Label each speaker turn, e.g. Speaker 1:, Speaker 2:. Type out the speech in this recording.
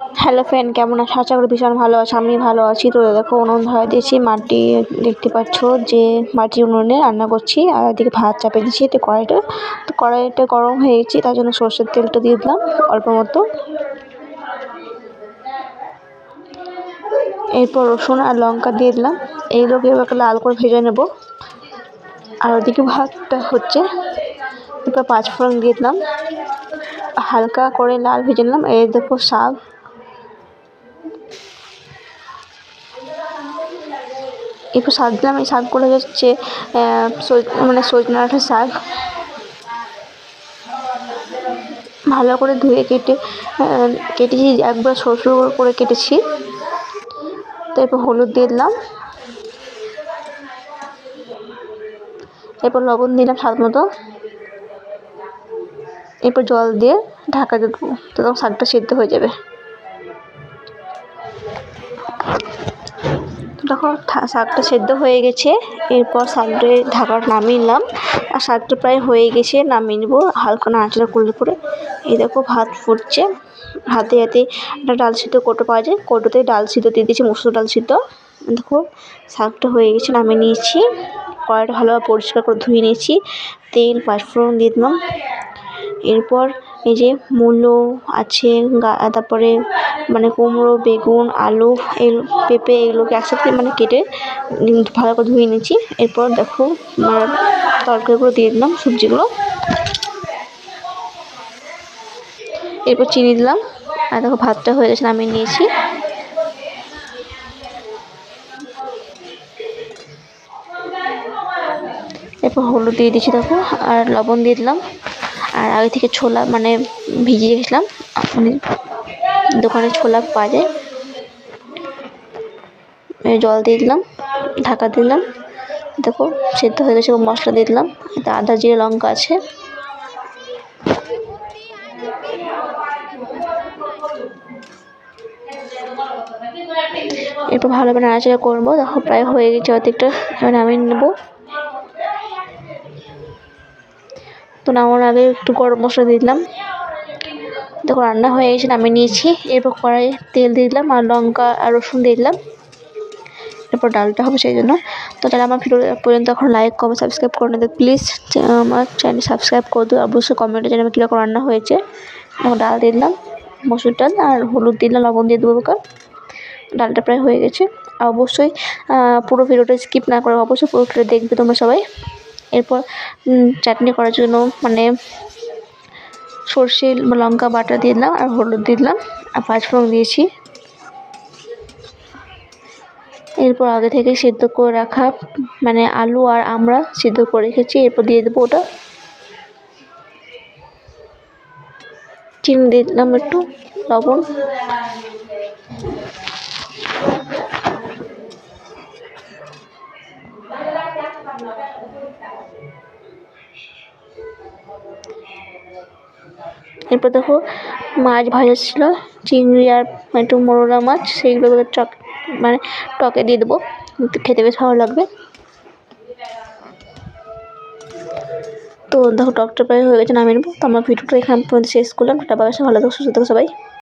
Speaker 1: Hello friend কেমন আছো? আশা করি ভীষণ ভালো আছো। আমি ভালো আছি। তো দেখো, উনুন ধরে দিয়েছি। মাটি দেখতে পাচ্ছ যে মাটি উনুনে রান্না করছি। আর এদিকে ভাত চাপে দিয়েছি। তো কড়াইটা তো কড়াইটা গরম হয়ে গেছে। তার জন্য সর্ষের তেলটা দিয়ে দিলাম অল্প মতো। এরপর রসুন আর লঙ্কা দিয়ে দিলাম। এইগুলোকে এবার লাল করে ভেজে নেব। আর ওদিকে ভাতটা হচ্ছে, এরপর পাঁচফোড়ন দিয়ে দিলাম। হালকা করে লাল ভেজে নিলাম। এই দেখো, শাক একটু শাক দিলাম। এই শাকগুলো হচ্ছে মানে সজনে ডাঁটার শাক। ভালো করে ধুয়ে কেটে কেটেছি। একবার সরু করে কেটেছি। তারপর হলুদ দিয়ে দিলাম। এরপর লবণ দিলাম স্বাদ মতো। এরপর জল দিয়ে ঢাকা দেবো। তখন শাকটা সেদ্ধ হয়ে যাবে। দেখো শাকটা সেদ্ধ হয়ে গেছে। এরপর শাকটা ঢাকাটা নামিয়ে নিলাম। আর শাকটা প্রায় হয়ে গেছে, নামিয়ে নেব। হালকা নাড়াচাড়া করলে পরে এই দেখো ভাত ফুটছে। হাতে হাতে একটা ডাল সিদ্ধ কোটো পাওয়া যায়। কোটোতে ডাল সিদ্ধ দিয়ে দিয়েছি, মুসুর ডাল সিদ্ধ। দেখো শাকটা হয়ে গেছে, নামিয়ে নিয়েছি। কড়াইটা ভালোভাবে পরিষ্কার করে ধুয়ে নিয়েছি। তেল, পাঁচফোড়ন দিয়ে দিলাম। এরপর এই যে মূলো আছে, গা, তারপরে মানে কুমড়ো, বেগুন, আলু, এই পেঁপে এগুলোকে একসাথে মানে কেটে ভালো করে ধুয়ে নিয়েছি। এরপর দেখো তরকারিগুলো দিয়ে দিলাম, সবজিগুলো। এরপর চিনি দিলাম। আর দেখো, ভাতটা হয়ে গেছে, নামিয়ে নিয়েছি। এরপর হলুদ দিয়ে দিয়েছি, দেখো, আর লবণ দিয়ে দিলাম। আর আগে থেকে ছোলা মানে ভিজিয়ে গেছিলাম দোকানে ছোলা পাওয়া যায়। জল দিয়ে দিলাম, ঢাকা দিলাম। দেখো, সেদ্ধ হয়ে গেছে মশলা দিয়ে দিলাম। আদা, জিরে, লঙ্কা আছে। এরপর ভালোভাবে নাড়াচাড়া করব। দেখো, প্রায় হয়ে গেছে অর্ধেকটা। নামিয়ে নেব। তো নামানোর আগে একটু গরম মশলা দিয়ে দিলাম। দেখো রান্না হয়ে গেছে, নামিয়ে নিয়েছি। এরপর কড়াই তেল দিয়ে দিলাম আর লঙ্কা আর রসুন দিয়ে দিলাম। এরপর ডালটা হবে সেই জন্য। তো তাহলে আমার ভিডিও পর্যন্ত এখন লাইক কমেন্ট সাবস্ক্রাইব করে নেবে প্লিজ আমার চ্যানেল সাবস্ক্রাইব করে দেবো অবশ্যই কমেন্টে জানাবে কীরকম রান্না হয়েছে। এখন ডাল দিয়ে দিলাম, মসুর ডাল আর হলুদ দিলাম, লবণ দিয়ে দেবো ডালটা প্রায় হয়ে গেছে। আর অবশ্যই পুরো ভিডিওটা স্কিপ না করে অবশ্যই পুরো দেখবে তোমরা সবাই। এরপর চাটনি করার জন্য মানে সর্ষে, লঙ্কা, বাটা দিয়ে দিলাম আর হলুদ দিয়ে দিলাম আর পাঁচফোড়ন দিয়েছি। এরপর আগে থেকে সেদ্ধ করে রাখা মানে আলু আর আমরা সিদ্ধ করে রেখেছি, এরপর দিয়ে দেবো ওটা। চিনি দিয়ে দিলাম একটু, লবণ। এরপর দেখো মাছ ভাজা ছিল চিংড়ি আর একটু মোরলা মাছ সেইগুলো চক মানে টকে দিয়ে দেবো খেতে বেশ ভালো লাগবে তো দেখো টকটা প্রায় হয়ে গেছে নামিয়ে নেব তো আমার ভিডিওটা এখানে পর্যন্ত শেষ করলাম টাটা বাসা ভালো থাকো সুস্থ থাকো সবাই